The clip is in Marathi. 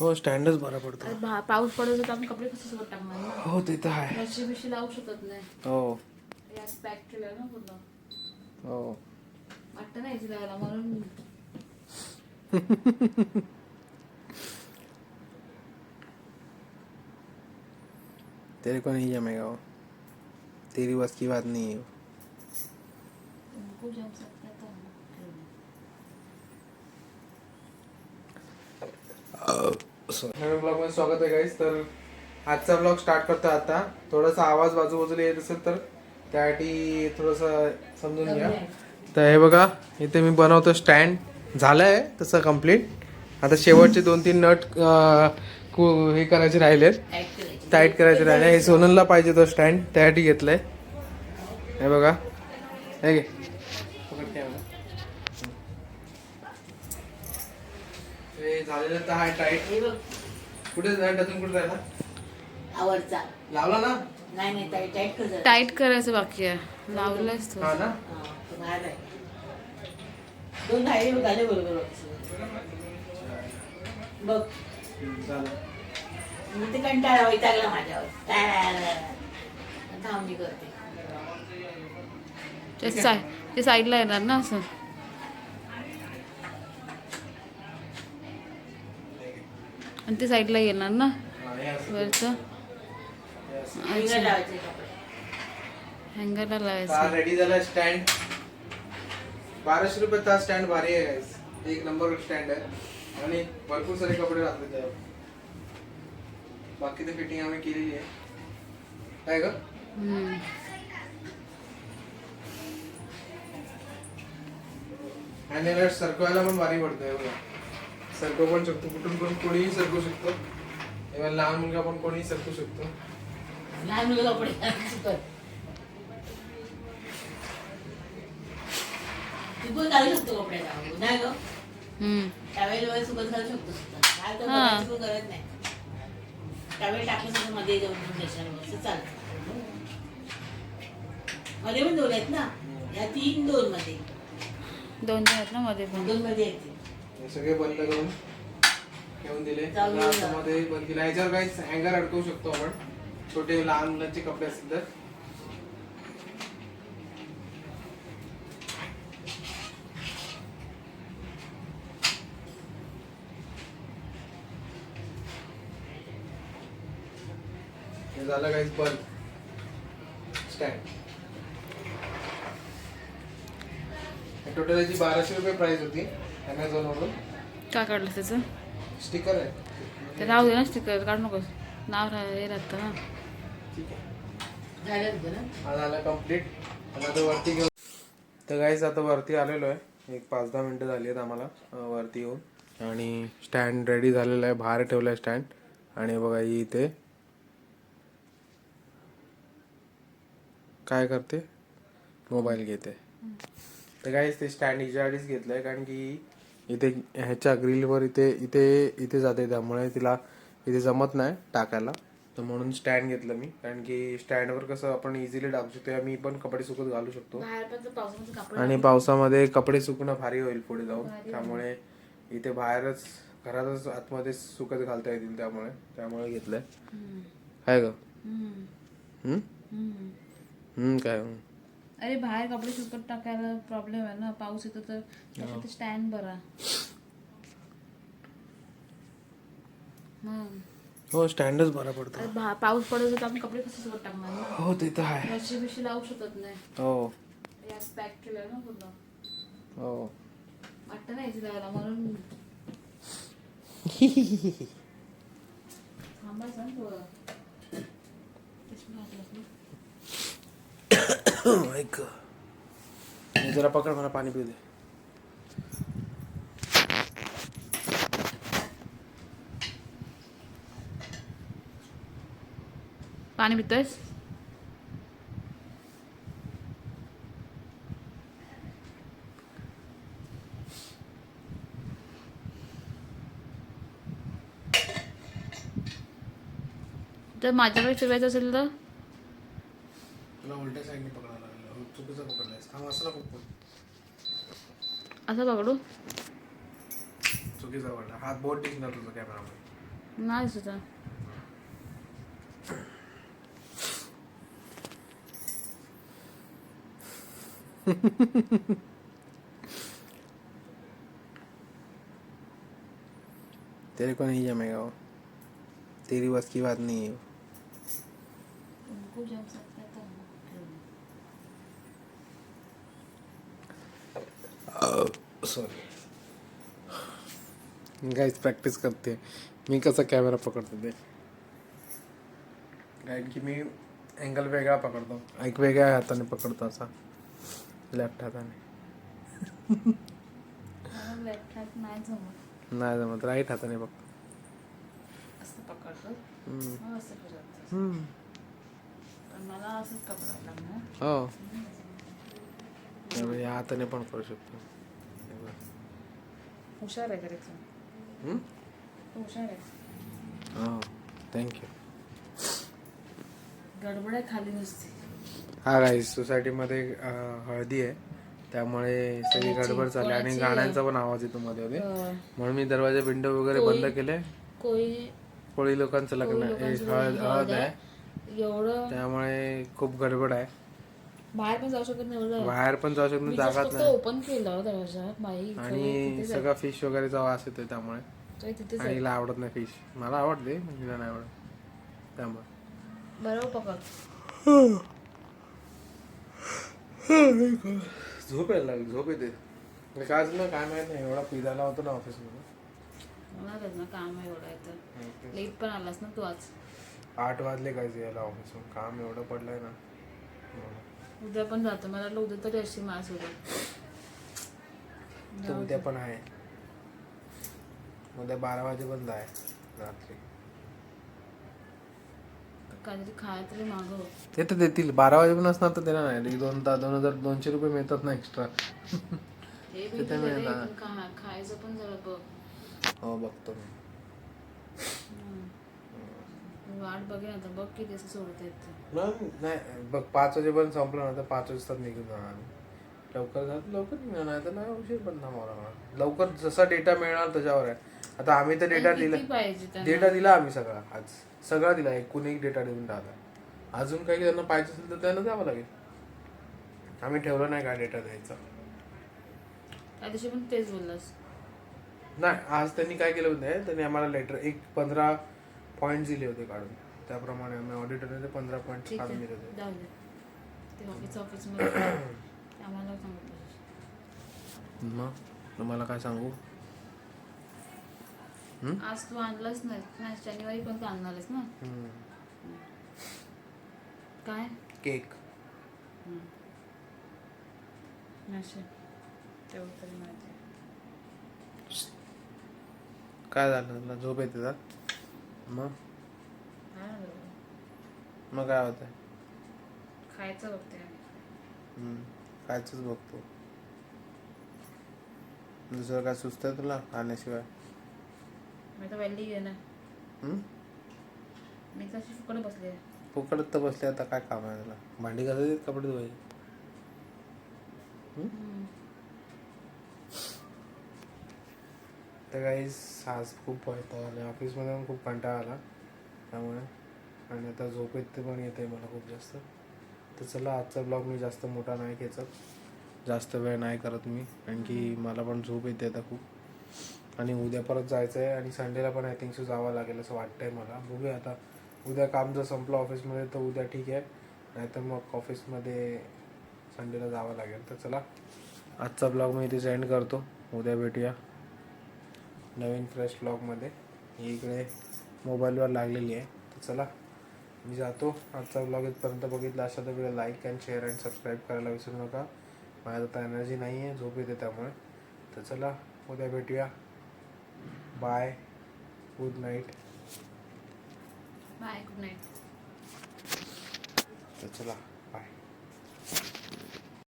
हो स्टँडच बरा पडतो. भा- पाऊस पडत होता आपण कपडे कसे सोबत टाकणार ना? हो ते तर आहे. रशी बिशी लावू शकत नाही. हो. यात पॅक केलं ना पूर्ण. हो. वाटतं नाही लावायला म्हणून तेरे को नहीं जमेगा वो. तेरी बस की बात नहीं है वो. तुमको जम सकता है तो नवीन ब्लॉगमध्ये स्वागत आहे गाईस तर आजचा ब्लॉग स्टार्ट करतो आता. थोडासा आवाज बाजूबाजूला येत असेल तर त्यासाठी थोडस समजून घ्या. तर हे बघा इथे मी बनवतो स्टँड झालंय तसं कंप्लीट आता शेवटचे दोन तीन नट हे करायचे राहिलेत. टाईट करायचे राहिले. हे सोनलला पाहिजे तो स्टँड त्यासाठी घेतलंय. हे बघा. हे घे पकड camera. हे झालेलं तर आहे टाईट कुठे जाय अजून कुठे जायला आवडचा लावला ना? नाही नाही टाईट टाईट कर जरा. टाईट करायचं बाकी आहे. तो. हा ना? हा, तो बाहेर आहे. दोन धागे झाले बरोबर बघ. झालं. मी ते कंटाळा वैतागला माझ्यावर. करते. ते साईडला येणार ना असं? आणि ते साईडला येणार ना. वरचं? हँगरला लावायचं. रेडी झाला स्टँड बाराशे रुपये तास स्टँड भारी आहे. एक नंबर स्टँड आहे. आणि भरपूर सारे कपडे राहतात त्यावर. बाकी तर फिटिंग आम्ही केलेली आहे. काय ग याला सरकवायला पण भारी पडतंय बघा. सरकू पण शकतो कुठून पण कोणीही सरकू शकतो तेव्हा लहान मुलगा पण कोणीही सरकू शकतो लहान मुलं कपडे घालायचे कर. तू पण घालू शकतो. नाही ग हम्म. टावेल वगैरे सुकत घालू शकतो सुद्धा काय तर हा. गरज नाही टाकलं सुद्धा मध्ये जाऊन चालतं मध्ये पण दोन आहेत ना या तीन दोन मध्ये दोन तीन आहेत ना मध्ये पण दोन मध्ये आहेत. हे सगळे बंद करून ठेवून दिले. आतमध्ये बंद केलं ह्याच्यावर काही हँगर अडकवू शकतो आपण. छोटे लहान मुलांचे कपडे असतील तर. हे झालं काहीच बंद. स्टँड टोटल याची बाराशे रुपये प्राइस होती. अमेझॉन वरून का काढलं त्याचं? स्टिकर आहे. ते राहू दे ना स्टिकर काढू नकोस. नाव राह हे राहतं ना. ठीक आहे. झालं होतं ना? झाला कंप्लीट आणि आता वरती घेऊन तर गाईज आता वरती आलेलो आहे. एक पाच दहा मिनटं झाली आहेत आम्हाला वरती येऊन. आणि स्टँड रेडी झालेला आहे. बाहेर ठेवला आहे स्टँड आणि बघा ही इथे काय करते? मोबाईल घेते. तर गाईज ते स्टँड हिच्यासाठीच घेतलं आहे कारण की इथे ह्याच्या ग्रिलवर इथे इथे इथे जाते त्यामुळे तिला इथे जमत नाही टाकायला. तर म्हणून स्टँड घेतलं मी. कारण की स्टँडवर कसं आपण इझिली टाकू शकतो. मी पण कपडे सुकत घालू शकतो. आणि पावसामध्ये कपडे सुकणं भारी होईल पुढे जाऊन. त्यामुळे इथे बाहेरच घरातच आतमध्ये सुकत घालता येतील त्यामुळे. त्यामुळे घेतलंय. काय ग. काय? अरे बाहेर कपडे सुकत टाकायला प्रॉब्लेम आहे ना. पाऊस येतो तर स्टँड बरा. मग. हो स्टँडच बरा पडतो. पाऊस पडत होता आपण कपडे कसे सोबत टाकणार हो ते तर आहे. रशी बिशी लावू शकत नाही. हो. पॅक केलं ना पूर्ण. हो. वाटतं नाही लावायला म्हणून. थांबायचं ना थोडं तेच मी घातलं ना. ऐक हे जरा पकड मला पाणी पिऊ दे. पाणी पितोयस जर माझ्याकडे फिरवायचं असेल तर? तुला उलट्या साईडने पकडायला लागलं चुकीचं पकडलायस थांब असं नको पकडू. असं पकडू। चुकीचा वाटला हात बोट दिसणार तुझं कॅमेरामध्ये नाही सुद्धा तेरे को नहीं जमेगा वो। तेरी बस की बात नहीं है तुमको सॉरी. गाईज प्रॅक्टिस करते. मी कसा कॅमेरा पकडतो ते? कारण की मी अँगल वेगळा पकडतो. एक वेगळ्या हाताने पकडतो असा. लेफ्ट हाताने. नाही जमत. राईट हाताने पकडतो. हो. हाताने पण करू शकतो. हे. हुशार आहे हुशार आहे. हो थँक्यू गडबड आहे खाली नसते. हा गाईज सोसायटीमध्ये हळदी आहे. त्यामुळे सगळी? गडबड चालली आणि? गाण्यांचा पण आवाज येतो मध्ये मध्ये. अं, म्हणून मी दरवाजे विंडो वगैरे बंद केले. कोळी कोळी लोकांचं लग्न हळद हळद आहे. आहे एवढं त्यामुळे खूप गडबड आहे. बाहेर पण जाऊ शकत नाही बाहेर पण जाऊ शकत जागाच नाही. ओपन केलं दरवाजा आणि. सगळा फिश वगैरेचा वास येतोय त्यामुळे. आणि हिला आवडत नाही फिश मला आवडते हिला नाही आवडत. त्यामुळे. बरोबर पकड. झोप यायला लागली झोप येते. काय झालं काय माहीत नाही एवढा पिजाला होतो ना ऑफिसमध्ये ना काम एवढं तर लेट पण आलास ना तू आज? आठ वाजले काय यायला ऑफिसहून काम एवढं पडलंय ना. उद्या पण जातो. मला वाटलं उद्या तरी अशी माझ्यासोबत तो उद्या पण आहे. उद्या बारा वाजेपर्यंत आहे रात्री. काहीतरी खायला तरी मागव. ते तर देतील. बारा वाजेपर्यंत असणार तर देणार नाही. दोन ता दोन हजार दोनशे रुपये मिळतात ना एक्स्ट्रा हे मिळणार. पण खा- खायचं पण जरा बघ. हो बघतो मी. मी वाट आता बघ किती असं सोडता येत नाही नाही, बघ पाच वाजेपर्यंत संपलं ना तर पाच वाजता निघून जाणार. लवकर जात लवकर निघणार नाही तर नाही उशीर पण थांबावं लागणार लवकर जसा डेटा मिळणार त्याच्यावर आहे. आता आम्ही तर डेटा दिला पाहिजे डेटा दिला आम्ही सगळा आज सगळा दिला एकूण एक डेटा देऊन टाकला अजून काही त्यांना पाहिजे असेल तर त्यांना द्यावं लागेल. आम्ही ठेवलं नाही का डेटा द्यायचा? त्या दिवशी पण तेच बोललास. नाही आज त्यांनी काय केलं होतं त्यांनी आम्हाला लेटर एक पंधरा पॉईंट दिले होते काढून. त्याप्रमाणे आम्ही ऑडिटरने ते पंधरा पॉईंट ठीक काढून आहे दिले होते. जाऊ दे. ते ऑफिस ऑफिसमध्ये ते आम्हाला सांगितलं मग? तुम्हाला काय सांगू? आज तू आणलाच नाही. नाही शनिवारी पण तू आणणारच ना. काय? केक. नशे तेवढं तरी माहिती काय झालं? तुला झोप येते का? मग? काय ना बरोबर मग काय होतंय? खायचं बघते आम्ही. हम्म. खायचंच बघतो. दुसरं काय सुचतंय तुला खाण्याशिवाय? मी तर वेल्ली आहे ना हम्म? मी कशी फुकट बसली तर बसले आता काय काम आहे तुला भांडी घासायची कपडे धुवायचे? तर काही आज खूप होता आणि ऑफिसमध्ये पण खूप कंटाळा आला त्यामुळे. आणि आता झोप येते पण येते मला खूप जास्त. तर चला आजचा ब्लॉग मी जास्त मोठा नाही खेचत. जास्त वेळ नाही करत मी कारण की मला पण झोप येते आता खूप. आणि उद्या परत जायचं आहे आणि संडेला पण आय थिंक सो जावं लागेल असं वाटतंय मला. बघूया आता. उद्या काम जर संपलं ऑफिसमध्ये तर उद्या ठीक आहे. नाहीतर मग ऑफिसमध्ये संडेला जावं लागेल. तर चला आजचा ब्लॉग मी इथे सेंड करतो. उद्या भेटूया. नवीन फ्रेश ब्लॉगमध्ये ही इकडे मोबाईलवर लागलेली आहे. तर चला मी जातो. आजचा ब्लॉग इथपर्यंत बघितला अशा तर video like and share and subscribe करायला विसरू नका. माझ्यात आता एनर्जी नाही आहे झोप येते त्यामुळे. तर चला उद्या भेटूया. Bye good night bye good night तर चला.